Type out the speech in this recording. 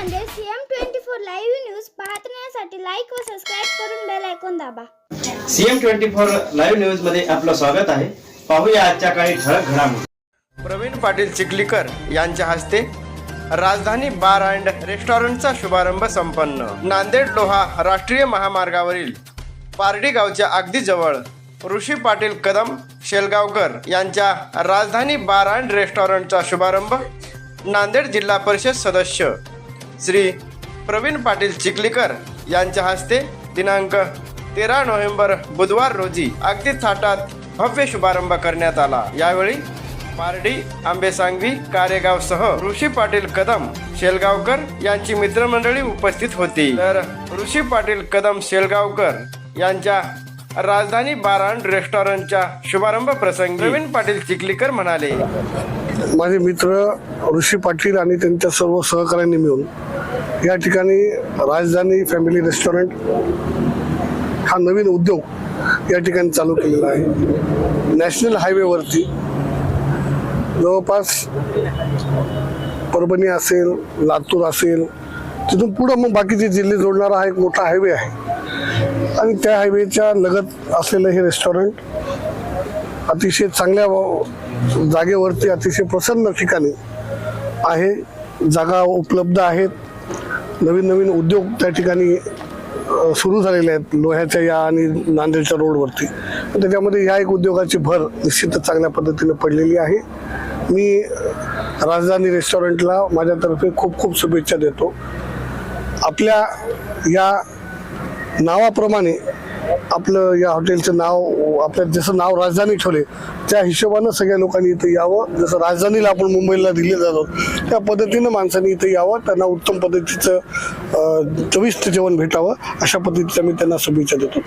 Nanded CM twenty four live news पाहण्यासाठी like व subscribe करून बेल ऐकून दाबा. सीएम ट्वेंटी फोर लाईव्ह न्यूजमध्ये आपलं स्वागत आहे. पाहूया आजच्या काही ठळक घडामोडी. प्रवीण पाटील चिखलीकर यांच्या हस्ते राजधानी बार अँड रेस्टॉरंटचा शुभारंभ संपन्न. नांदेड लोहा राष्ट्रीय महामार्गावरील पारडी गावच्या अगदी जवळ ऋषी पाटील कदम शेलगावकर यांच्या राजधानी बार अँड रेस्टॉरंटचा शुभारंभ नांदेड जिल्हा परिषद सदस्य श्री प्रवीण पाटील चिखलीकर यांच्या हस्ते दिनांक तेरा नोव्हेंबर बुधवार रोजी अगदी थाटात भव्य शुभारंभ करण्यात आला. यावेळी पारडी आंबेसांगवी कारेगावसह ऋषी पाटील कदम शेलगावकर यांची मित्रमंडळी उपस्थित होती. तर ऋषी पाटील कदम शेलगावकर यांच्या राजधानी बाराण रेस्टॉरंटच्या शुभारंभ प्रसंगी प्रवीण पाटील चिखलीकर म्हणाले. माझे मित्र ऋषी पाटील आणि त्यांच्या सर्व सहकाऱ्यांनी मिळून या ठिकाणी राजधानी फॅमिली रेस्टॉरंट हा नवीन उद्योग या ठिकाणी चालू केलेला आहे. नॅशनल हायवेवरती जवळपास परभणी असेल लातूर असेल तिथून पुढं मग बाकीचे जिल्हे जोडणारा हा एक मोठा हायवे आहे. आणि त्या हायवेच्या लगत असलेलं हे रेस्टॉरंट अतिशय चांगल्या जागेवरती अतिशय प्रसन्न ठिकाणी आहे. जागा उपलब्ध आहेत. नवीन नवीन उद्योग त्या ठिकाणी सुरू झालेले आहेत. लोह्याच्या या आणि नांदेडच्या रोडवरती. त्याच्यामध्ये या एक उद्योगाची भर निश्चितच चांगल्या पद्धतीने पडलेली आहे. मी राजधानी रेस्टॉरंटला माझ्यातर्फे खूप खूप शुभेच्छा देतो. आपल्या या नावाप्रमाणे आपलं या हॉटेलचं नाव आपल्या जसं नाव राजधानी ठेवले त्या हिशोबानं सगळ्या लोकांनी इथं यावं. जसं राजधानीला आपण मुंबईला दिले जातो त्या पद्धतीनं माणसांनी इथं यावं. त्यांना उत्तम पद्धतीचं चविष्ट जेवण भेटावं. अशा पद्धतीचं मी त्यांना शुभेच्छा देतो.